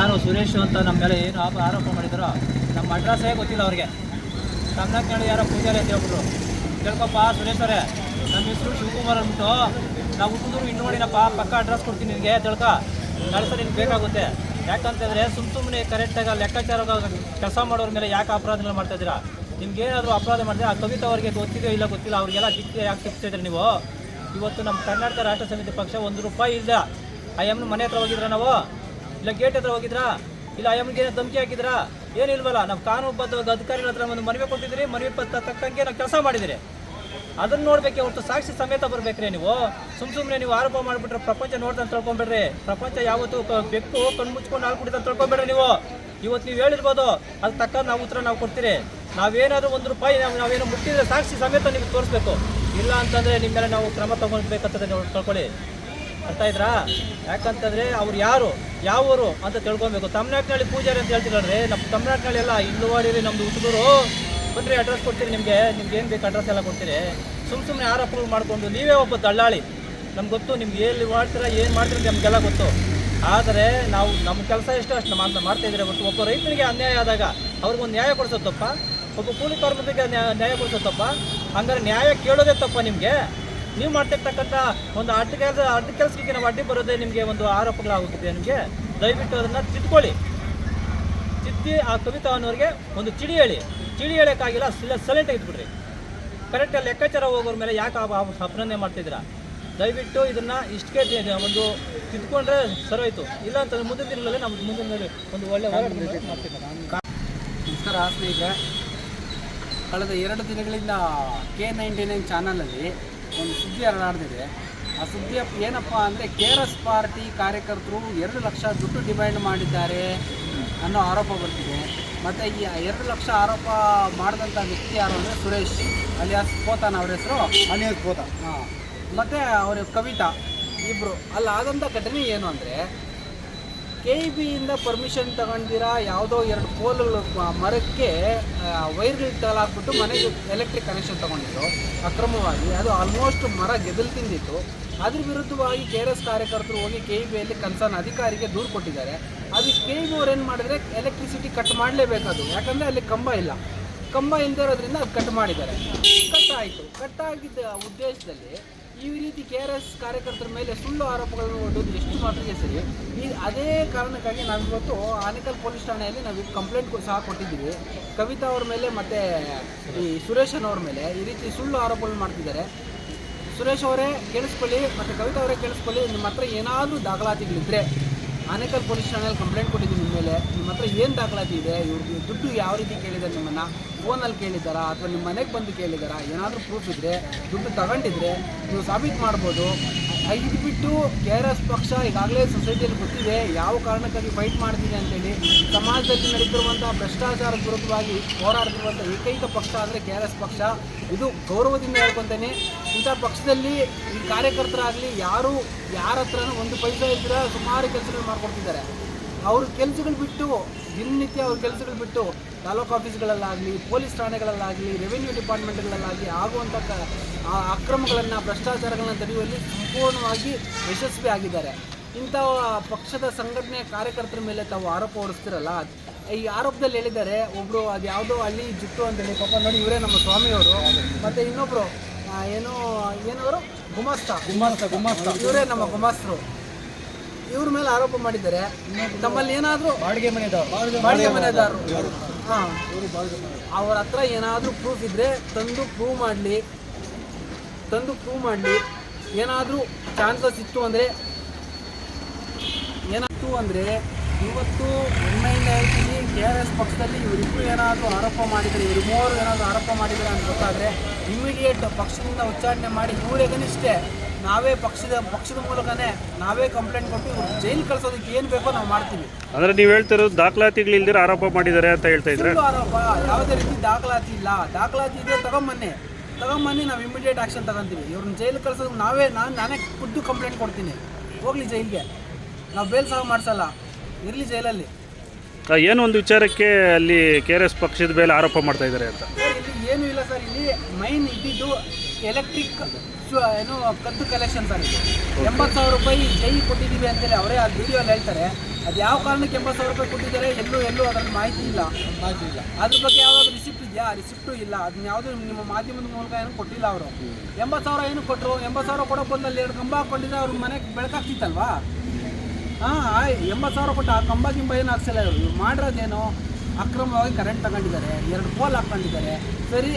ಯಾರು ಸುರೇಶ್ ಅಂತ ನಮ್ಮ ಮೇಲೆ ಏನು ಆಪ- ಆರೋಪ ಮಾಡಿದ್ರು, ನಮ್ಮ ಅಡ್ರೆಸ್ಸೇ ಗೊತ್ತಿಲ್ಲ ಅವ್ರಿಗೆ. ಕೇಳಿ ಯಾರೋ ಪೂಜಾರಿ ಅಂತ ಹೇಳ್ಬಿಟ್ರು. ಕೇಳ್ಕೊಪ್ಪ, ಸುರೇಶ್ ಅವರೇ ನಮ್ಮ ಹೆಸರು ಶಿವಕುಮಾರ್ ಅಂದ್ಬಿಟ್ಟು ನಾವು ಹುಟ್ಟಿದ್ರು ಇನ್ನು ನೋಡಿನಪ್ಪ ಪಕ್ಕ ಅಡ್ರೆಸ್ ಕೊಡ್ತೀನಿ ನಿನಗೆ, ತಿಳ್ಕ. ಕಳ್ಸ ನಿನ್ಗೆ ಬೇಕಾಗುತ್ತೆ. ಯಾಕಂತಂದರೆ ಸುಮ್ಮ ಸುಮ್ಮನೆ ಕರೆಕ್ಟಾಗಿ ಲೆಕ್ಕಾಚಾರ ಕೆಲಸ ಮಾಡೋರ ಮೇಲೆ ಯಾಕೆ ಅಪರಾಧಗಳು ಮಾಡ್ತಾ ಇದ್ದೀರಾ? ನಿಮ್ಗೆ ಏನಾದರೂ ಅಪರಾಧ ಮಾಡಿದ್ರೆ ಆ ಕವಿತಾ ಅವರಿಗೆ ಗೊತ್ತಿದೆಯೋ ಇಲ್ಲ ಗೊತ್ತಿಲ್ಲ, ಅವ್ರಿಗೆಲ್ಲ ಶಿಕ್ಷೆ ಯಾಕೆ ಶಿಕ್ಷೆ ನೀವು? ಇವತ್ತು ನಮ್ಮ ಕರ್ನಾಟಕ ರಾಷ್ಟ್ರ ಸಮಿತಿ ಪಕ್ಷ ಒಂದು ರೂಪಾಯಿ ಇಲ್ಲ. ಆ ಎಮ್ನ ಮನೆ ಹತ್ರ ಹೋಗಿದ್ರ ನಾವು? ಇಲ್ಲ ಗೇಟ್ ಹತ್ರ ಹೋಗಿದ್ರಾ? ಇಲ್ಲ ಅಯ್ಯಮ್ಮನಿಗೆ ಧಮಕಿ ಹಾಕಿದ್ರಾ? ಏನಿಲ್ವಲ್ಲ, ನಾವು ಕಾನೂನುಬದ್ಧ ಅಧಿಕಾರಿಗಳ ಹತ್ರ ಒಂದು ಮನವಿ ಕೊಟ್ಟಿದ್ದೀರಿ, ಮನವಿ ಪತ್ರ ತಕ್ಕಂಗೆ ನಾವು ಕೆಲಸ ಮಾಡಿದಿರಿ ಅದನ್ನ ನೋಡ್ಬೇಕು ಹೊರತು ಸಾಕ್ಷಿ ಸಮೇತ ಬರ್ಬೇಕ್ರಿ ನೀವು. ಸುಮ್ ಸುಮ್ಮನೆ ನೀವು ಆರೋಪ ಮಾಡಿಬಿಟ್ರೆ ಪ್ರಪಂಚ ನೋಡ್ದಂತ ತಿಳ್ಕೊಂಬೇಡ್ರಿ ಪ್ರಪಂಚ ಯಾವತ್ತು ಬೆಕ್ಕು ಕಣ್ಣು ಮುಚ್ಕೊಂಡು ಹಾಲು ಕುಡಿದಂತ ತಿಳ್ಕೊಂಬೇಡ್ರಿ ನೀವು. ಇವತ್ತು ನೀವು ಹೇಳಿರ್ಬೋದು, ಅದು ತಕ್ಕ ನಾವು ಉತ್ತರ ನಾವು ಕೊಡ್ತೀರಿ. ನಾವೇನಾದ್ರೂ ಒಂದು ರೂಪಾಯಿ ನಾವು ನಾವೇನು ಮುಟ್ಟಿದ್ರೆ ಸಾಕ್ಷಿ ಸಮೇತ ನಿಮ್ಗೆ ತೋರಿಸ್ಬೇಕು. ಇಲ್ಲ ಅಂತಂದ್ರೆ ನಿಮ್ಮ ಮೇಲೆ ನಾವು ಕ್ರಮ ತಗೊಳ್ಬೇಕಂತ ನೀವು ತಿಳ್ಕೊಳ್ಳಿ. ಅರ್ಥ ಆಯ್ತಾ ಯಾಕಂತಂದ್ರೆ ಅವ್ರು ಯಾರು? ಯಾವೂರು ಅಂತ ತಿಳ್ಕೊಬೇಕು. ತಮಿಳ್ನಾಡಿನಲ್ಲಿ ಪೂಜಾರಿ ಅಂತ ಹೇಳ್ತಿದ್ರೆ ನಮ್ಮ ತಮಿಳ್ನಾಡಿನಲ್ಲಿ ಎಲ್ಲ ಇಲ್ಲುವಾಡಿರಿ ನಮ್ದು ಹುಡುಗರು ಬನ್ರಿ ಅಡ್ರೆಸ್ ಕೊಡ್ತೀರಿ ನಿಮಗೆ. ನಿಮ್ಗೆ ಏನು ಬೇಕು ಅಡ್ರೆಸ್ ಎಲ್ಲ ಕೊಡ್ತೀರಿ. ಸುಮ್ಮ ಸುಮ್ಮನೆ ಅಪ್ರೂವ್ ಮಾಡಿಕೊಂಡು ನೀವೇ ಒಬ್ಬ ದಳ್ಳಾಳಿ. ನಮ್ಗೆ ಗೊತ್ತು, ನಿಮ್ಗೆ ಎಲ್ಲಿ ಮಾಡ್ತೀರಾ, ಏನು ಮಾಡ್ತೀರಿ ನಮಗೆಲ್ಲ ಗೊತ್ತು. ಆದರೆ ನಾವು ನಮ್ಮ ಕೆಲಸ ಎಷ್ಟು ಅಷ್ಟು ಮಾಡ್ತಾ ಮಾಡ್ತಾಯಿದ್ರೆ ಬಟ್ ಒಬ್ಬ ರೈತನಿಗೆ ಅನ್ಯಾಯ ಆದಾಗ ಅವ್ರಿಗೊಂದು ನ್ಯಾಯ ಕೊಡಿಸೋ ತಪ್ಪ? ಒಬ್ಬ ಕೂಲಿ ಕಾರ್ಮಿಕ ನ್ಯಾಯ ಕೊಡಿಸೋದು ತಪ್ಪ? ನ್ಯಾಯ ಕೇಳೋದೇ ತಪ್ಪ ನಿಮಗೆ? ನೀವು ಮಾಡ್ತಿರ್ತಕ್ಕಂಥ ಒಂದು ಅಡ್ಡ ಕೆಲಸ ಅಡ್ಡ ಕೆಲಸಕ್ಕೆ ನಾವು ಅಡ್ಡಿ ಬರೋದೇ ನಿಮಗೆ ಒಂದು ಆರೋಪಗಳಾಗುತ್ತಿದೆ ನಿಮಗೆ. ದಯವಿಟ್ಟು ಅದನ್ನು ತಿದ್ಕೊಳ್ಳಿ. ತಿದ್ದಿ ಆ ಕವಿತಾ ಅನ್ನೋರಿಗೆ ಒಂದು ಚಿಡಿ ಹೇಳಿ. ಚಿಡಿ ಹೇಳೋಕ್ಕಾಗಿಲ್ಲ, ಸಿಲ ಸೈಲೆಂಟ್ ಇದ್ಬಿಡ್ರಿ ಕರೆಕ್ಟಾಗಿ ಲೆಕ್ಕಾಚಾರ ಹೋಗೋರ ಮೇಲೆ ಯಾಕೆ ಅಪನಂದನೆ ಮಾಡ್ತಿದ್ದೀರಾ? ದಯವಿಟ್ಟು ಇದನ್ನು ಇಷ್ಟಕ್ಕೆ ಒಂದು ತಿದ್ಕೊಂಡ್ರೆ ಸರೋಯ್ತು ಇಲ್ಲ ಅಂತಂದ್ರೆ ಮುಂದಿನ ದಿನಗಳಲ್ಲಿ ನಮ್ಮ ಮುಂದಿನ ಒಂದು ಒಳ್ಳೆ ನಮಸ್ಕಾರ ಸ್ನೇಹಿತರೆ. ಕಳೆದ ಎರಡು ದಿನಗಳಿಂದ ಕೆ ನೈಂಟಿ ನೈನ್ ಚಾನಲಲ್ಲಿ ಒಂದು ಸುದ್ದಿ ಹರಡಾಡ್ತಿದೆ. ಆ ಸುದ್ದಿ ಏನಪ್ಪ ಅಂದರೆ ಕೆ ಆರ್ ಎಸ್ ಪಾರ್ಟಿ ಕಾರ್ಯಕರ್ತರು ಎರಡು ಲಕ್ಷ ದುಡ್ಡು ಡಿಮ್ಯಾಂಡ್ ಮಾಡಿದ್ದಾರೆ ಅನ್ನೋ ಆರೋಪ ಬರ್ತಿದೆ ಮತ್ತು ಈ ಎರಡು ಲಕ್ಷ ಆರೋಪ ಮಾಡಿದಂಥ ವ್ಯಕ್ತಿ ಯಾರು ಅಂದರೆ ಸುರೇಶ್ ಅಲಿಯಾಸ್ ಪೋತಾನ್ ಅವ್ರ ಹೆಸರು. ಅಲಿಯಾಸ್ ಪೋತ ಹಾಂ. ಮತ್ತು ಅವರ ಕವಿತಾ ಇಬ್ಬರು ಅಲ್ಲಾದಂಥ ಘಟನೆ ಏನು ಅಂದರೆ ಕೆ ಇ ಬಿಯಿಂದ ಪರ್ಮಿಷನ್ ತಗೊಂಡಿರೋ? ಯಾವುದೋ ಎರಡು ಪೋಲ್ಗಳು ಮರಕ್ಕೆ ವೈರ್ಗಳು ತಲಾಕ್ಬಿಟ್ಟು ಮನೆಗೆ ಎಲೆಕ್ಟ್ರಿಕ್ ಕನೆಕ್ಷನ್ ತಗೊಂಡಿದ್ರು, ಅಕ್ರಮವಾಗಿ. ಅದು ಆಲ್ಮೋಸ್ಟ್ ಮರ ಗೆದಲು ತಿಂದಿತ್ತು. ಅದ್ರ ವಿರುದ್ಧವಾಗಿ ಕೆ ಆರ್ ಎಸ್ ಕಾರ್ಯಕರ್ತರು ಹೋಗಿ ಕೆ ಇ ಬಿಯಲ್ಲಿ ಕನ್ಸರ್ನ್ ಅಧಿಕಾರಿಗೆ ದೂರು ಕೊಟ್ಟಿದ್ದಾರೆ. ಅದು ಕೆ ಇ ಬಿ ಅವ್ರು ಏನು ಮಾಡಿದ್ರೆ ಎಲೆಕ್ಟ್ರಿಸಿಟಿ ಕಟ್ ಮಾಡಲೇಬೇಕದು ಯಾಕಂದರೆ ಅಲ್ಲಿ ಕಂಬ ಇಲ್ಲ. ಕಂಬ ಇಲ್ಲದೆ ಇರೋದ್ರಿಂದ ಅದು ಕಟ್ ಮಾಡಿದ್ದಾರೆ. ಕಟ್ ಆಯಿತು. ಕಟ್ ಆಗಿದ್ದ ಉದ್ದೇಶದಲ್ಲಿ ಈ ರೀತಿ ಕೆ ಆರ್ ಎಸ್ ಕಾರ್ಯಕರ್ತರ ಮೇಲೆ ಸುಳ್ಳು ಆರೋಪಗಳನ್ನು ಒಡ್ಡೋದು ಎಷ್ಟು ಮಾತ್ರಕ್ಕೆ ಸರಿ? ಈ ಅದೇ ಕಾರಣಕ್ಕಾಗಿ ನಾವಿವತ್ತು ಆನೇಕಲ್ ಪೊಲೀಸ್ ಠಾಣೆಯಲ್ಲಿ ನಾವು ಕಂಪ್ಲೇಂಟ್ ಸಹ ಕೊಟ್ಟಿದ್ದೀವಿ. ಕವಿತಾ ಅವ್ರ ಮೇಲೆ ಮತ್ತು ಈ ಸುರೇಶನ್ ಅವ್ರ ಮೇಲೆ ಈ ರೀತಿ ಸುಳ್ಳು ಆರೋಪಗಳು ಮಾಡ್ತಿದ್ದಾರೆ. ಸುರೇಶ್ ಅವರೇ ಕೇಳಿಸ್ಕೊಳ್ಳಿ ಮತ್ತು ಕವಿತಾ ಅವರೇ ಕೇಳಿಸ್ಕೊಳ್ಳಿ, ನಿಮ್ಮ ಹತ್ರ ಏನಾದರೂ ದಾಖಲಾತಿಗಳಿದ್ದರೆ ಆನೇಕಲ್ ಪೊಲೀಸ್ ಠಾಣೆಯಲ್ಲಿ ಕಂಪ್ಲೇಂಟ್ ಕೊಟ್ಟಿದ್ದೀನಿ ನಿಮ್ಮ ಮೇಲೆ ನಿಮ್ಮ ಹತ್ರ ಏನು ದಾಖಲಾತಿ ಇದೆ? ಇವ್ರಿಗೆ ದುಡ್ಡು ಯಾವ ರೀತಿ ಕೇಳಿದ್ದಾರೆ ನಿಮ್ಮನ್ನು? ಫೋನಲ್ಲಿ ಕೇಳಿದ್ದಾರಾ? ಅಥವಾ ನಿಮ್ಮ ಮನೆಗೆ ಬಂದು ಕೇಳಿದ್ದಾರಾ? ಏನಾದರೂ ಪ್ರೂಫ್ ಇದ್ದರೆ ದುಡ್ಡು ತಗೊಂಡಿದ್ರೆ ನೀವು ಸಾಬೀತು ಮಾಡ್ಬೋದು. ಇದು ಬಿಟ್ಟು ಕೆ ಆರ್ ಎಸ್ ಪಕ್ಷ ಈಗಾಗಲೇ ಸೊಸೈಟಿಯಲ್ಲಿ ಗೊತ್ತಿದೆ, ಯಾವ ಕಾರಣಕ್ಕಾಗಿ ಫೈಟ್ ಮಾಡ್ತಿದೆ ಅಂತೇಳಿ. ಸಮಾಜದಲ್ಲಿ ನಡೀತಿರುವಂಥ ಭ್ರಷ್ಟಾಚಾರ ವಿರುದ್ಧವಾಗಿ ಹೋರಾಡ್ತಿರುವಂಥ ಏಕೈಕ ಪಕ್ಷ ಅಂದರೆ ಕೆ ಆರ್ ಎಸ್ ಪಕ್ಷ. ಇದು ಗೌರವದಿಂದ ಹೇಳ್ಕೊತೇನೆ. ಇಂಥ ಪಕ್ಷದಲ್ಲಿ ಈ ಕಾರ್ಯಕರ್ತರಾಗಲಿ ಯಾರು, ಯಾರ ಹತ್ರನೂ ಒಂದು ಪೈಸಾ ಇದ್ದರೆ ಸುಮಾರು ಕೆಲಸಗಳು ಮಾಡ್ಕೊಡ್ತಿದ್ದಾರೆ. ಅವ್ರ ಕೆಲಸಗಳು ಬಿಟ್ಟು ದಿನನಿತ್ಯ ಅವ್ರ ಕೆಲಸಗಳು ಬಿಟ್ಟು ತಾಲೂಕು ಆಫೀಸ್ಗಳಲ್ಲಾಗಲಿ ಪೊಲೀಸ್ ಠಾಣೆಗಳಲ್ಲಾಗಲಿ ರೆವಿನ್ಯೂ ಡಿಪಾರ್ಟ್ಮೆಂಟ್ಗಳಲ್ಲಾಗಲಿ ಆಗುವಂಥ ಅಕ್ರಮಗಳನ್ನು ಭ್ರಷ್ಟಾಚಾರಗಳನ್ನು ತಡೆಯುವಲ್ಲಿ ಸಂಪೂರ್ಣವಾಗಿ ಯಶಸ್ವಿ ಆಗಿದ್ದಾರೆ. ಇಂಥ ಪಕ್ಷದ ಸಂಘಟನೆ ಕಾರ್ಯಕರ್ತರ ಮೇಲೆ ತಾವು ಆರೋಪ ಹೊರಿಸ್ತಿರಲ್ಲ. ಈ ಆರೋಪದಲ್ಲಿ ಹೇಳಿದ್ದಾರೆ ಒಬ್ಬರು ಅದು ಯಾವುದೋ ಹಳ್ಳಿ ಜಿಟ್ಟು ಅಂತೇಳಿ ಪಾಪ ನೋಡಿ ಇವರೇ ನಮ್ಮ ಸ್ವಾಮಿಯವರು. ಮತ್ತು ಇನ್ನೊಬ್ಬರು ಏನು ಏನವರು? ಗುಮಾಸ್ತ. ಗುಮಾಸ್ತ ಗುಮಾಸ್ತ. ಇವರೇ ನಮ್ಮ ಗುಮಾಸ್ತರು. ಇವ್ರ ಮೇಲೆ ಆರೋಪ ಮಾಡಿದ್ದಾರೆ. ತಮ್ಮಲ್ಲಿ ಏನಾದರೂ ಬಾಡಿಗೆ ಮನೆದವ್ರು ಬಾಡಿಗೆ ಮನೆದಾರರು ಹಾಂ. ಅವ್ರ ಹತ್ರ ಏನಾದರೂ ಪ್ರೂಫ್ ಇದ್ರೆ ತಂದು ಪ್ರೂವ್ ಮಾಡಲಿ. ತಂದು ಪ್ರೂವ್ ಮಾಡಲಿ. ಏನಾದರೂ ಚಾನ್ಸಸ್ ಇತ್ತು ಅಂದರೆ ಏನಾಯ್ತು ಅಂದರೆ ಇವತ್ತು ಹೆಮ್ಮೆಯಿಂದ ಹೇಳ್ತೀನಿ ಕೆ ಆರ್ ಎಸ್ ಪಕ್ಷದಲ್ಲಿ ಇವರಿಬ್ಬರು ಏನಾದರೂ ಆರೋಪ ಮಾಡಿದರೆ ಇವರು ಮೂವರು ಏನಾದರೂ ಆರೋಪ ಮಾಡಿದರೆ ಅಂತ ಗೊತ್ತಾದರೆ ಇಮಿಡಿಯೇಟ್ ಪಕ್ಷದಿಂದ ಉಚ್ಚಾರಣೆ ಮಾಡಿ ಇವರಿಗನಿಷ್ಟೇ ನಾವೇ ಪಕ್ಷದ ಪಕ್ಷದ ಮೂಲಕನೇ ನಾವೇ ಕಂಪ್ಲೇಂಟ್ ಕೊಟ್ಟು ಇವ್ರು ಜೈಲು ಕಳಿಸೋದಕ್ಕೆ ಏನು ಬೇಕೋ ನಾವು ಮಾಡ್ತೀವಿ. ಅಂದರೆ ನೀವು ಹೇಳ್ತಿರೋದು ದಾಖಲಾತಿಗಳಿಲ್ದಿರ ಆರೋಪ ಮಾಡಿದ್ದಾರೆ ಅಂತ ಹೇಳ್ತಾ ಇದ್ರೆ? ಸುಳ್ಳು ಆರೋಪ ಯಾವುದೇ ರೀತಿ ದಾಖಲಾತಿ ಇಲ್ಲ. ದಾಖಲಾತಿ ಇದೆ ತಗೊಂಬನ್ನಿ. ತಗೊಂಬನ್ನಿ ನಾವು ಇಮಿಡಿಯೇಟ್ ಆ್ಯಕ್ಷನ್ ತಗೊಂತೀವಿ. ಇವ್ರನ್ನ ಜೈಲು ಕಳಿಸೋದು ನಾವೇ ನಾನು ನಾನೇ ಖುದ್ದು ಕಂಪ್ಲೇಂಟ್ ಕೊಡ್ತೀನಿ. ಹೋಗ್ಲಿ ಜೈಲಿಗೆ. ನಾವು ಬೇಲ್ ಸಹ ಮಾಡಿಸಲ್ಲ. ಇರಲಿ ಜೈಲಲ್ಲಿ. ಏನು ಒಂದು ವಿಚಾರಕ್ಕೆ ಅಲ್ಲಿ ಕೆ ಆರ್ ಎಸ್ ಪಕ್ಷದ ಮೇಲೆ ಆರೋಪ ಮಾಡ್ತಾ ಇದ್ದಾರೆ ಅಂತ? ಇಲ್ಲಿ ಏನೂ ಇಲ್ಲ ಸರ್ ಇಲ್ಲಿ ಮೈನ್ ಇದ್ದಿದ್ದು ಎಲೆಕ್ಟ್ರಿಕ್ ಏನು ಕದ್ದು ಕಲೆಕ್ಷನ್ ಸರ್ ಇದು. ಎಂಬತ್ತು ಸಾವಿರ ರೂಪಾಯಿ ಜೈ ಕೊಟ್ಟಿದ್ದೀವಿ ಅಂತೇಳಿ ಅವರೇ ಆ ವಿಡಿಯೋಲ್ಲಿ ಹೇಳ್ತಾರೆ. ಅದು ಯಾವ ಕಾರಣಕ್ಕೆ ಎಂಬತ್ತು ಸಾವಿರ ರೂಪಾಯಿ ಕೊಟ್ಟಿದ್ದಾರೆ ಎಲ್ಲೂ ಎಲ್ಲೂ ಅದರಲ್ಲಿ ಮಾಹಿತಿ ಇಲ್ಲ. ಮಾಹಿತಿ ಇಲ್ಲ. ಅದ್ರ ಬಗ್ಗೆ ಯಾವುದಾದ್ರು ರಿಸಿಪ್ಟ್ ಇದೆಯಾ? ರಿಸಿಪ್ಟು ಇಲ್ಲ. ಅದನ್ನ ಯಾವುದೂ ನಿಮ್ಮ ಮಾಧ್ಯಮದ ಮೂಲಕ ಏನು ಕೊಟ್ಟಿಲ್ಲ ಅವರು. ಎಂಬತ್ತು ಸಾವಿರ ಏನು ಕೊಟ್ಟರು ಎಂಬತ್ತು ಸಾವಿರ ಕೊಡೋ ಬಂದಲ್ಲಿ ಎರಡು ಕಂಬ ಹಾಕೊಂಡಿದ್ರೆ ಅವ್ರ ಮನೆಗೆ ಬೆಳಕಾಗ್ತಿತ್ತಲ್ವಾ? ಹಾಂ ಎಂಬತ್ತು ಸಾವಿರ ಕೊಟ್ಟು ಆ ಕಂಬ ಗಿಂಬ ಏನು ಹಾಕ್ಸಿಲ್ಲ ಇವರು. ಇವ್ರು ಮಾಡಿರೋದೇನು ಅಕ್ರಮವಾಗಿ ಕರೆಂಟ್ ತಗೊಂಡಿದ್ದಾರೆ, ಎರಡು ಪೋಲ್ ಹಾಕ್ಕೊಂಡಿದ್ದಾರೆ. ಸರಿ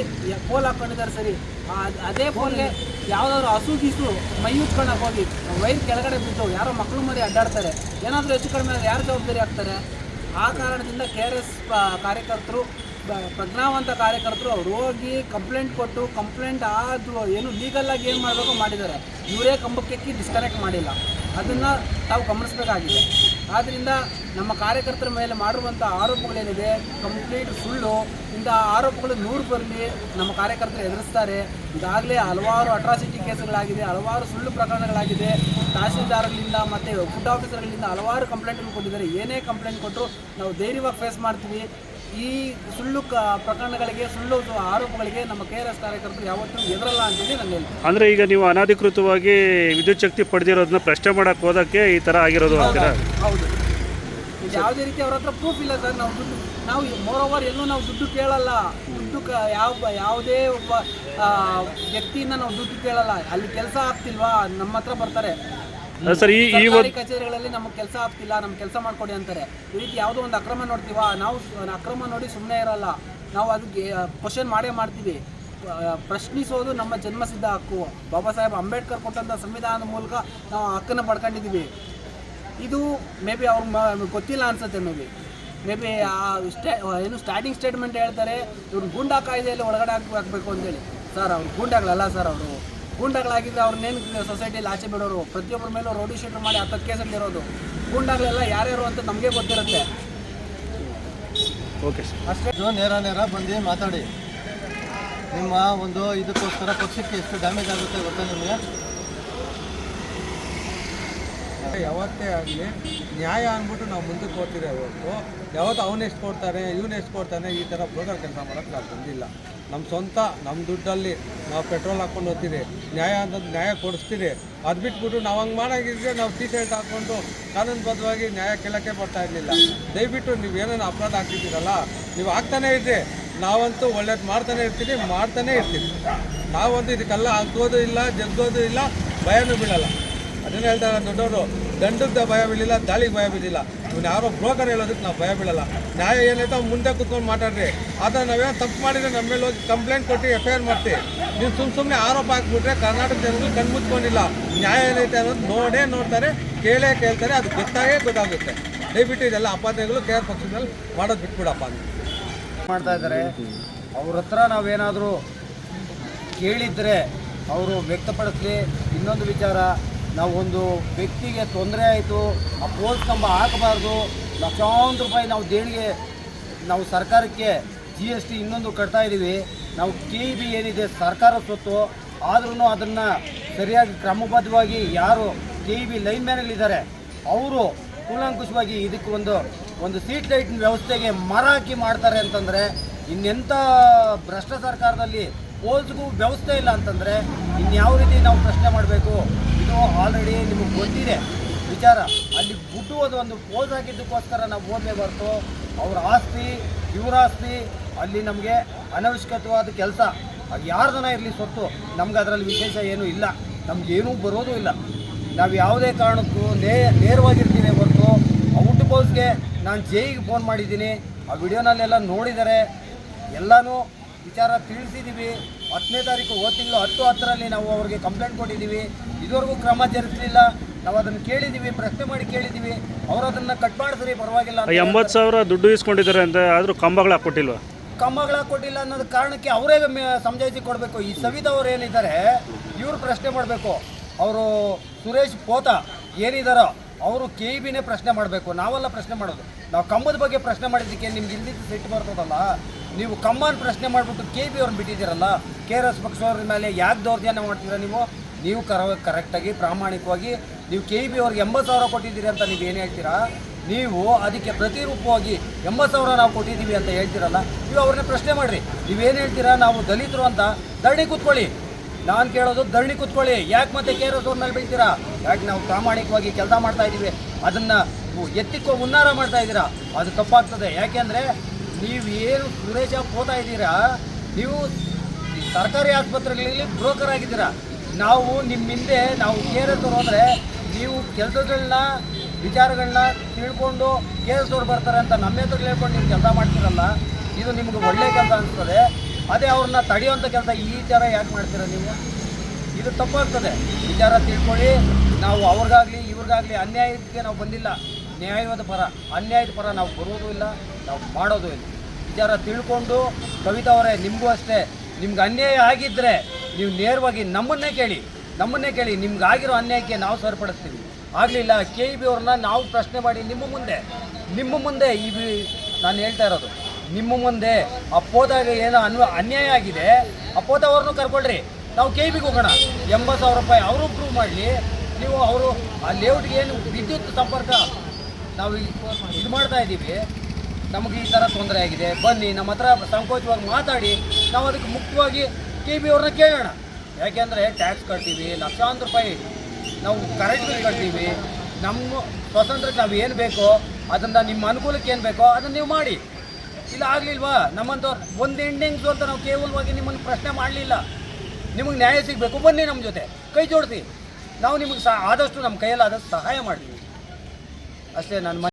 ಪೋಲ್ ಹಾಕ್ಕೊಂಡಿದ್ದಾರೆ, ಸರಿ. ಅದೇ ಪೋಲ್ಗೆ ಯಾವುದಾದ್ರು ಹಸು ಗೀಸು ಮೈ ಹೋಗಿ, ವೈರ್ ಕೆಳಗಡೆ ಬಿದ್ದು ಯಾರೋ ಮಕ್ಕಳು ಮರಿ ಅಡ್ಡಾಡ್ತಾರೆ. ಏನಾದರೂ ಹೆಚ್ಚು ಕಡಿಮೆ ಆದರೆ ಯಾರು ಜವಾಬ್ದಾರಿ ಆಗ್ತಾರೆ? ಆ ಕಾರಣದಿಂದ ಕೆ ಆರ್ ಎಸ್ ಕಾರ್ಯಕರ್ತರು ಪ್ರಜ್ಞಾವಂತ ಕಾರ್ಯಕರ್ತರು ಅವ್ರು ಹೋಗಿ ಕಂಪ್ಲೇಂಟ್ ಕೊಟ್ಟು ಕಂಪ್ಲೇಂಟ್ ಆದರೂ ಏನು ಲೀಗಲ್ಲಾಗಿ ಏನು ಮಾಡಬೇಕು ಮಾಡಿದ್ದಾರೆ. ಇವರೇ ಕಂಬಕ್ಕೆಕ್ಕಿ ಡಿಸ್ಕನೆಕ್ಟ್ ಮಾಡಿಲ್ಲ. ಅದನ್ನು ತಾವು ಗಮನಿಸಬೇಕಾಗಿದೆ. ಆದ್ದರಿಂದ ನಮ್ಮ ಕಾರ್ಯಕರ್ತರ ಮೇಲೆ ಮಾಡಿರುವಂಥ ಆರೋಪಗಳೇನಿದೆ ಕಂಪ್ಲೀಟ್ ಸುಳ್ಳು, ಇಂಥ ಆರೋಪಗಳು ನೂರು ಬರಲಿ ನಮ್ಮ ಕಾರ್ಯಕರ್ತರು ಎದುರಿಸ್ತಾರೆ. ಈಗಾಗಲೇ ಹಲವಾರು ಅಟ್ರಾಸಿಟಿ ಕೇಸುಗಳಾಗಿದೆ, ಹಲವಾರು ಸುಳ್ಳು ಪ್ರಕರಣಗಳಾಗಿದೆ. ತಹಸೀಲ್ದಾರ್ಗಳಿಂದ ಮತ್ತು ಫುಡ್ ಆಫೀಸರ್ಗಳಿಂದ ಹಲವಾರು ಕಂಪ್ಲೇಂಟ್ಗಳು ಕೊಟ್ಟಿದ್ದಾರೆ. ಏನೇ ಕಂಪ್ಲೇಂಟ್ ಕೊಟ್ಟರು ನಾವು ಧೈರ್ಯವಾಗಿ ಫೇಸ್ ಮಾಡ್ತೀವಿ. ಈ ಸುಳ್ಳು ಪ್ರಕರಣಗಳಿಗೆ ಸುಳ್ಳು ಆರೋಪಗಳಿಗೆ ನಮ್ಮ ಕೆ ಆರ್ ಎಸ್ ಕಾರ್ಯಕರ್ತರು ಯಾವತ್ತೂ ಎದುರಲ್ಲ ಅಂತೇಳಿ ನಾನು ಹೇಳ್ತೀನಿ. ಅಂದರೆ ಈಗ ನೀವು ಅನಧಿಕೃತವಾಗಿ ವಿದ್ಯುತ್ ಶಕ್ತಿ ಪಡೆದಿರೋದನ್ನ ಪ್ರಶ್ನೆ ಮಾಡೋಕ್ಕೆ ಹೋದಕ್ಕೆ ಈ ಥರ ಆಗಿರೋದು ಅಂತೀರಾ? ಹೌದು ಇದು ಯಾವುದೇ ರೀತಿ ಅವ್ರ ಹತ್ರ ಪ್ರೂಫ್ ಇಲ್ಲ ಸರ್ ನಾವು ದುಡ್ಡು ನಾವು ಮೋರ್ ಓವರ್ ಎಲ್ಲೂ ನಾವು ದುಡ್ಡು ಕೇಳಲ್ಲ. ದುಡ್ಡು ಕ ಯಾವ ಯಾವುದೇ ಒಬ್ಬ ವ್ಯಕ್ತಿಯಿಂದ ನಾವು ದುಡ್ಡು ಕೇಳಲ್ಲ. ಅಲ್ಲಿ ಕೆಲಸ ಆಗ್ತಿಲ್ವಾ? ನಮ್ಮ ಹತ್ರ ಬರ್ತಾರೆ. ಸರ್ ಈ ಈ ಸರ್ಕಾರಿ ಕಚೇರಿಗಳಲ್ಲಿ ನಮ್ಗೆ ಕೆಲಸ ಆಗ್ತಿಲ್ಲ ನಮ್ಗೆ ಕೆಲಸ ಮಾಡ್ಕೊಡಿ ಅಂತಾರೆ. ಈ ರೀತಿ ಯಾವುದೋ ಒಂದು ಅಕ್ರಮ ನೋಡ್ತೀವ ನಾವು ಅಕ್ರಮ ನೋಡಿ ಸುಮ್ಮನೆ ಇರಲ್ಲ. ನಾವು ಅದಕ್ಕೆ ಕ್ವಶನ್ ಮಾಡೇ ಮಾಡ್ತೀವಿ. ಪ್ರಶ್ನಿಸೋದು ನಮ್ಮ ಜನ್ಮಸಿದ್ಧ ಹಕ್ಕು. ಬಾಬಾ ಸಾಹೇಬ್ ಅಂಬೇಡ್ಕರ್ ಕೊಟ್ಟಂಥ ಸಂವಿಧಾನದ ಮೂಲಕ ನಾವು ಹಕ್ಕನ್ನು ಪಡ್ಕೊಂಡಿದ್ದೀವಿ. ಇದು ಮೇ ಬಿ ಅವ್ರಿಗೆ ಗೊತ್ತಿಲ್ಲ ಅನ್ಸುತ್ತೆ may be may be stay ಏನು ಸ್ಟಾರ್ಟಿಂಗ್ ಸ್ಟೇಟ್ಮೆಂಟ್ ಹೇಳ್ತಾರೆ ಇವ್ರು ಗೂಂಡಾ ಕಾಯ್ದೆಯಲ್ಲಿ ಒಳಗಡೆ ಹಾಕಿ ಹಾಕಬೇಕು ಅಂತೇಳಿ. ಸರ್ ಅವ್ರು ಗೂಂಡಾಗಳಲ್ಲ ಸರ್ ಅವರು. ಗೂಂಡಾಗಳಾಗಿದ್ದರೆ ಅವ್ರನ್ನೇನು ಸೊಸೈಟಿಯಲ್ಲಿ ಆಚೆ ಬಿಡೋರು? ಪ್ರತಿಯೊಬ್ಬರ ಮೇಲೂ ರೌಡಿ ಶೀಟರ್ ಮಾಡಿ ಹತ್ತತ್ತು ಕೇಸಲ್ಲಿರೋದು ಗೂಂಡಾಗಳೆಲ್ಲ ಯಾರ್ಯಾರು ಅಂತ ನಮಗೆ ಗೊತ್ತಿರುತ್ತೆ. ಓಕೆ ಸರ್ ಅಷ್ಟೇ. ಇದು ನೇರ ನೇರ ಬಂದು ಮಾತಾಡಿ. ನಿಮ್ಮ ಒಂದು ಇದಕ್ಕೋಸ್ಕರ ಪಕ್ಷಕ್ಕೆ ಎಷ್ಟು ಡ್ಯಾಮೇಜ್ ಆಗುತ್ತೆ ಗೊತ್ತಾ ನಿಮಗೆ? ಯಾವತ್ತೇ ಆಗಲಿ ನ್ಯಾಯ ಅಂದ್ಬಿಟ್ಟು ನಾವು ಮುಂದಕ್ಕೆ ಹೋಗ್ತಿದ್ದೇವೆ ಹೊರತು ಯಾವತ್ತು ಅವನು ಎಷ್ಟು ಕೊಡ್ತಾನೆ ಇವನು ಎಷ್ಟು ಕೊಡ್ತಾನೆ ಈ ಥರ ಬ್ರೋಕರ್ ಕೆಲಸ ಮಾಡೋಕ್ಕೆ ನಾವು ಬಂದಿಲ್ಲ. ನಮ್ಮ ಸ್ವಂತ ನಮ್ಮ ದುಡ್ಡಲ್ಲಿ ನಾವು ಪೆಟ್ರೋಲ್ ಹಾಕ್ಕೊಂಡು ಹೋಗ್ತೀವಿ. ನ್ಯಾಯ ಅಂತಂದು ನ್ಯಾಯ ಕೊಡಿಸ್ತೀವಿ. ಅದು ಬಿಟ್ಬಿಟ್ಟು ನಾವು ಹಂಗೆ ಮಾಡೋಂಗಿದ್ರೆ ನಾವು ಟಿ ಶರ್ಟ್ ಹಾಕ್ಕೊಂಡು ಕಾನೂನುಬದ್ಧವಾಗಿ ನ್ಯಾಯ ಕೇಳೋಕ್ಕೆ ಬರ್ತಾ ಇರಲಿಲ್ಲ. ದಯವಿಟ್ಟು ನೀವು ಏನೇನು ಅಪರಾಧ ಆಗ್ತಿದ್ದೀರಲ್ಲ ನೀವು ಆಗ್ತಾನೇ ಇದ್ದೆ ನಾವಂತೂ ಒಳ್ಳೇದು ಮಾಡ್ತಾನೆ ಇರ್ತೀವಿ ಮಾಡ್ತಾನೆ ಇರ್ತೀವಿ. ನಾವಂತೂ ಇದಕ್ಕೆಲ್ಲ ಹಾಕೋದು ಇಲ್ಲ, ಜಗ್ಗೋದು ಇಲ್ಲ, ಭಯನೂ ಬೀಳಲ್ಲ. ಅದನ್ನು ಹೇಳ್ತಾರೆ ದೊಡ್ಡವರು ದಂಡದ ಭಯ ಬೀಳಿಲ್ಲ ದಾಳಿಗೆ ಭಯ ಬೀಳಿಲ್ಲ. ಇವನು ಯಾರೋ ಬ್ರೋಕರ್ ಹೇಳೋದಕ್ಕೆ ನಾವು ಭಯ ಬೀಳಲ್ಲ. ನ್ಯಾಯ ಏನೈತೆ ಅವ್ನು ಮುಂದೆ ಕುತ್ಕೊಂಡು ಮಾತಾಡ್ರಿ. ಆದರೆ ನಾವೇನೋ ತಪ್ಪು ಮಾಡಿದ್ರೆ ನಮ್ಮ ಮೇಲೆ ಹೋಗಿ ಕಂಪ್ಲೇಂಟ್ ಕೊಟ್ಟು ಎಫ್ ಐ ಆರ್ ಮಾಡ್ತೀವಿ. ನೀವು ಸುಮ್ಮ ಸುಮ್ಮನೆ ಆರೋಪ ಹಾಕ್ಬಿಟ್ರೆ ಕರ್ನಾಟಕ ಜನಗಳು ಕಣ್ಮುಚ್ಕೊಂಡಿಲ್ಲ ನ್ಯಾಯ ಏನೈತೆ ಅನ್ನೋದು ನೋಡೇ ನೋಡ್ತಾರೆ, ಕೇಳೇ ಕೇಳ್ತಾರೆ, ಅದು ಗೊತ್ತಾಗೇ ಗೊತ್ತಾಗುತ್ತೆ. ದಯವಿಟ್ಟು ಇದೆಲ್ಲ ಅಪಾದನೆಗಳು ಕೆ ಆರ್ ಪಕ್ಷದಲ್ಲಿ ಮಾಡೋದು ಬಿಟ್ಬಿಡಪ್ಪ ಮಾಡ್ತಾ ಇದ್ದಾರೆ. ಅವ್ರ ಹತ್ರ ನಾವೇನಾದರೂ ಕೇಳಿದರೆ ಅವರು ವ್ಯಕ್ತಪಡಿಸಲಿ. ಇನ್ನೊಂದು ವಿಚಾರ ನಾವು ಒಂದು ವ್ಯಕ್ತಿಗೆ ತೊಂದರೆ ಆಯಿತು, ಆ ಪೋಲ್ ಕಂಬ ಹಾಕಬಾರ್ದು, ಲಕ್ಷಾಂತರ ರೂಪಾಯಿ ನಾವು ದೇಣಿಗೆ, ನಾವು ಸರ್ಕಾರಕ್ಕೆ ಜಿ ಎಸ್ ಟಿ ಇನ್ನೊಂದು ಕಟ್ತಾ ಇದ್ದೀವಿ ನಾವು ಕೆ ಬಿ ಏನಿದೆ, ಸರ್ಕಾರ ಸ್ವತ್ತು ಆದ್ರೂ ಅದನ್ನು ಸರಿಯಾಗಿ ಕ್ರಮಬದ್ಧವಾಗಿ ಯಾರು ಕೆ ಇ ಬಿ ಲೈನ್ ಮ್ಯಾನ್ಗಳಿದ್ದಾರೆ ಅವರು ಕೂಲಂಕುಷವಾಗಿ ಇದಕ್ಕೆ ಒಂದು ಒಂದು ಸೀಟ್ ಲೈಟ್ ವ್ಯವಸ್ಥೆಗೆ ಮರ ಹಾಕಿ ಮಾಡ್ತಾರೆ ಅಂತಂದರೆ, ಇನ್ನೆಂಥ ಭ್ರಷ್ಟ ಸರ್ಕಾರದಲ್ಲಿ ಪೋಲ್ಸ್ಗೂ ವ್ಯವಸ್ಥೆ ಇಲ್ಲ ಅಂತಂದರೆ ಇನ್ಯಾವ ರೀತಿ ನಾವು ಪ್ರಶ್ನೆ ಮಾಡಬೇಕು? ಇದು ಆಲ್ರೆಡಿ ನಿಮಗೆ ಗೊತ್ತಿದೆ. ವಿಚಾರ, ಅಲ್ಲಿ ಬುಡ್ಡುವುದು ಒಂದು ಪೋಸ್ ಹಾಕಿದ್ದಕ್ಕೋಸ್ಕರ ನಾವು ಓದಲೇ ಬರ್ತು ಅವ್ರ ಆಸ್ತಿ, ಇವ್ರ ಆಸ್ತಿ, ಅಲ್ಲಿ ನಮಗೆ ಅನವಶ್ಯಕವಾದ ಕೆಲಸ. ಅದು ಯಾರ್ದನ ಇರಲಿ ಸ್ವತ್ತು ನಮ್ಗೆ ಅದರಲ್ಲಿ ವಿಶೇಷ ಏನೂ ಇಲ್ಲ. ನಮಗೇನೂ ಬರೋದೂ ಇಲ್ಲ. ನಾವು ಯಾವುದೇ ಕಾರಣಕ್ಕೂ ನೇ ನೇರವಾಗಿರ್ತೀನಿ ಹೊರತು ವುಡ್ ಪೋಸ್ಗೆ ನಾನು ಜೈಗೆ ಫೋನ್ ಮಾಡಿದ್ದೀನಿ. ಆ ವಿಡಿಯೋನಲ್ಲೆಲ್ಲ ನೋಡಿದರೆ, ಎಲ್ಲನೂ ವಿಚಾರ ತಿಳಿಸಿದ್ದೀವಿ ಹತ್ತನೇ ತಾರೀಕು ಹೋದ ತಿಂಗಳು ಹತ್ತು ಹತ್ತರಲ್ಲಿ ನಾವು ಅವ್ರಿಗೆ ಕಂಪ್ಲೇಂಟ್ ಕೊಟ್ಟಿದ್ದೀವಿ ಇದುವರೆಗೂ ಕ್ರಮ ಜರುಗಿಸಲಿಲ್ಲ ನಾವು ಅದನ್ನು ಕೇಳಿದ್ದೀವಿ ಪ್ರಶ್ನೆ ಮಾಡಿ ಕೇಳಿದ್ದೀವಿ ಅವರು ಅದನ್ನು ಕಟ್ ಮಾಡಿದ್ರಿ ಪರವಾಗಿಲ್ಲ ಅಂತ ಎಂಬತ್ತು ಸಾವಿರ ದುಡ್ಡು ಇಸ್ಕೊಂಡಿದ್ದಾರೆ ಅಂತ ಆದರೂ ಕಂಬಗಳು ಹಾಕ್ಕೊಟ್ಟಿಲ್ವಾ ಕಂಬಗಳ ಕೊಟ್ಟಿಲ್ಲ ಅನ್ನೋದು ಕಾರಣಕ್ಕೆ ಅವರೇ ಸಮಜಾಯಿಸಿ ಕೊಡಬೇಕು. ಈ ಸವಿದವ್ರು ಏನಿದ್ದಾರೆ ಇವರು ಪ್ರಶ್ನೆ ಮಾಡಬೇಕು. ಅವರು ಸುರೇಶ್ ಪೋತ ಏನಿದಾರೋ ಅವರು ಕೆ ಇ ಬಿನೇ ಪ್ರಶ್ನೆ ಮಾಡಬೇಕು. ನಾವೆಲ್ಲ ಪ್ರಶ್ನೆ ಮಾಡೋದು. ನಾವು ಕಂಬದ ಬಗ್ಗೆ ಪ್ರಶ್ನೆ ಮಾಡಿದ್ದಕ್ಕೆ ನಿಮ್ಗೆ ಇಲ್ಲಿ ಸಿಟ್ಟು ಬರ್ತದಲ್ಲ? ನೀವು ಕಂಬನ ಪ್ರಶ್ನೆ ಮಾಡಿಬಿಟ್ಟು ಕೆ ಬಿ ಅವ್ರನ್ನ ಬಿಟ್ಟಿದ್ದೀರಲ್ಲ? ಕೆ ಆರ್ ಎಸ್ ಪಕ್ಷವ್ರ ಮೇಲೆ ಯಾಕೆ ದೌರ್ಜನ್ಯ ಮಾಡ್ತೀರಾ ನೀವು? ನೀವು ಕರ ಕರೆಕ್ಟಾಗಿ ಪ್ರಾಮಾಣಿಕವಾಗಿ, ನೀವು ಕೆ ಇ ಬಿ ಅವ್ರಿಗೆ ಎಂಬತ್ತು ಸಾವಿರ ಕೊಟ್ಟಿದ್ದೀರಿ ಅಂತ ನೀವು ಏನು ಹೇಳ್ತೀರಾ? ನೀವು ಅದಕ್ಕೆ ಪ್ರತಿರೂಪವಾಗಿ ಎಂಬತ್ತು ಸಾವಿರ ನಾವು ಕೊಟ್ಟಿದ್ದೀವಿ ಅಂತ ಹೇಳ್ತೀರಲ್ಲ? ನೀವು ಅವ್ರನ್ನ ಪ್ರಶ್ನೆ ಮಾಡಿರಿ. ನೀವೇನು ಹೇಳ್ತೀರಾ? ನಾವು ದಲಿತರು ಅಂತ ಧರಣಿ ಕೂತ್ಕೊಳ್ಳಿ. ನಾನು ಕೇಳೋದು ಧರಣಿ ಕೂತ್ಕೊಳ್ಳಿ. ಯಾಕೆ ಮತ್ತೆ ಕೆ ಆರ್ ಎಸ್ ಅವ್ರನ್ನಲ್ಲಿ ಬೀಳ್ತೀರಾ? ಯಾಕೆ ನಾವು ಪ್ರಾಮಾಣಿಕವಾಗಿ ಕೆಲಸ ಮಾಡ್ತಾ ಇದ್ದೀವಿ ಅದನ್ನು ಎತ್ತಿಕ್ಕೋ ಹುನ್ನಾರ ಮಾಡ್ತಾ ಇದ್ದೀರಾ ಅದು ತಪ್ಪಾಗ್ತದೆ. ಯಾಕೆಂದರೆ ನೀವು ಏನು ಸುರೇಶ ಹೋಗ್ತಾ ಇದ್ದೀರಾ? ನೀವು ಸರ್ಕಾರಿ ಆಸ್ಪತ್ರೆಗಳಲ್ಲಿ ಬ್ರೋಕರ್ ಆಗಿದ್ದೀರಾ? ನಾವು ನಿಮ್ಮ ಹಿಂದೆ ನಾವು ಕೆ ಆರ್ ಎಸ್ ಹೋದರೆ ನೀವು ಕೆಲಸಗಳನ್ನ ವಿಚಾರಗಳನ್ನ ತಿಳ್ಕೊಂಡು ಕೆ ಎಸ್ ಅವ್ರು ಬರ್ತಾರೆ ಅಂತ ನಮ್ಮ ಹೆಸರು ಹೇಳ್ಕೊಂಡು ನೀವು ಕೆಲಸ ಮಾಡ್ತೀರಲ್ಲ, ಇದು ನಿಮಗೆ ಒಳ್ಳೆ ಕೆಲಸ ಅನಿಸ್ತದೆ. ಅದೇ ಅವ್ರನ್ನ ತಡೆಯುವಂಥ ಕೆಲಸ ಈ ಥರ ಯಾಕೆ ಮಾಡ್ತೀರಾ ನೀವು? ಇದು ತಪ್ಪಾಗ್ತದೆ. ವಿಚಾರ ತಿಳ್ಕೊಳ್ಳಿ. ನಾವು ಅವ್ರಿಗಾಗಲಿ, ಇವ್ರಿಗಾಗಲಿ ಅನ್ಯಾಯಕ್ಕೆ ನಾವು ಬಂದಿಲ್ಲ. ನ್ಯಾಯವಾದ ಪರ, ಅನ್ಯಾಯದ ಪರ ನಾವು ಬರೋದು ಇಲ್ಲ, ನಾವು ಮಾಡೋದು ಇಲ್ಲ. ವಿಚಾರ ತಿಳ್ಕೊಂಡು ಕವಿತಾ ಅವರೇ, ನಿಮಗೂ ಅಷ್ಟೇ. ನಿಮ್ಗೆ ಅನ್ಯಾಯ ಆಗಿದ್ದರೆ ನೀವು ನೇರವಾಗಿ ನಮ್ಮನ್ನೇ ಕೇಳಿ. ನಮ್ಮನ್ನೇ ಕೇಳಿ ನಿಮ್ಗೆ ಆಗಿರೋ ಅನ್ಯಾಯಕ್ಕೆ ನಾವು ಸರಿಪಡಿಸ್ತೀವಿ. ಆಗಲಿಲ್ಲ, ಕೆ ಇ ಬಿ ಅವ್ರನ್ನ ನಾವು ಪ್ರಶ್ನೆ ಮಾಡಿ ನಿಮ್ಮ ಮುಂದೆ. ನಿಮ್ಮ ಮುಂದೆ ಈ ಬಿ ನಾನು ಹೇಳ್ತಾ ಇರೋದು. ನಿಮ್ಮ ಮುಂದೆ ಅಪ್ಪೋದಾಗ ಏನೋ ಅನ್ವ, ಅನ್ಯಾಯ ಆಗಿದೆ ಅಪ್ಪೋದ ಅವ್ರನ್ನೂ ಕರ್ಕೊಳ್ರಿ. ನಾವು ಕೆ ಬಿಗೆ ಹೋಗೋಣ. ಎಂಬತ್ತು ಸಾವಿರ ರೂಪಾಯಿ ಅವರು ಪ್ರೂವ್ ಮಾಡಲಿ. ನೀವು ಅವರು ಆ ಲೇಔಟ್ಗೆ ಏನು ವಿದ್ಯುತ್ ಸಂಪರ್ಕ ನಾವು ಇದು ಮಾಡ್ತಾ ಇದ್ದೀವಿ. ನಮಗೆ ಈ ಥರ ತೊಂದರೆ ಆಗಿದೆ. ಬನ್ನಿ, ನಮ್ಮ ಹತ್ರ ಸಂಕೋಚವಾಗಿ ಮಾತಾಡಿ. ನಾವು ಅದಕ್ಕೆ ಮುಖ್ಯವಾಗಿ ಕೆ ಬಿ ಅವ್ರನ್ನ ಕೇಳೋಣ. ಯಾಕೆಂದರೆ ಟ್ಯಾಕ್ಸ್ ಕಟ್ತೀವಿ, ಲಕ್ಷಾಂತರ ರೂಪಾಯಿ ನಾವು ಕರೆಂಟ್ ಬಿಲ್ ಕಟ್ತೀವಿ. ನಮ್ಮ ಸ್ವತಂತ್ರಕ್ಕೆ ನಾವು ಏನು ಬೇಕೋ ಅದನ್ನು ನಿಮ್ಮ ಅನುಕೂಲಕ್ಕೆ ಏನು ಬೇಕೋ ಅದನ್ನು ನೀವು ಮಾಡಿ. ಇಲ್ಲ ಆಗಲಿಲ್ವಾ? ನಮ್ಮಂಥವ್ರು ಒಂದು ಎಂಡಿಂಗ್ಸು ಅಂತ ನಾವು ಕೇವಲವಾಗಿ ನಿಮ್ಮನ್ನು ಪ್ರಶ್ನೆ ಮಾಡಲಿಲ್ಲ. ನಿಮಗೆ ನ್ಯಾಯ ಸಿಗಬೇಕು. ಬನ್ನಿ ನಮ್ಮ ಜೊತೆ. ಕೈ ಜೋಡಿಸಿ. ನಾವು ನಿಮಗೆ ಆದಷ್ಟು ನಮ್ಮ ಕೈಯಲ್ಲಿ ಆದಷ್ಟು ಸಹಾಯ ಮಾಡ್ತೀವಿ. ಅಷ್ಟೇ ನನ್ನ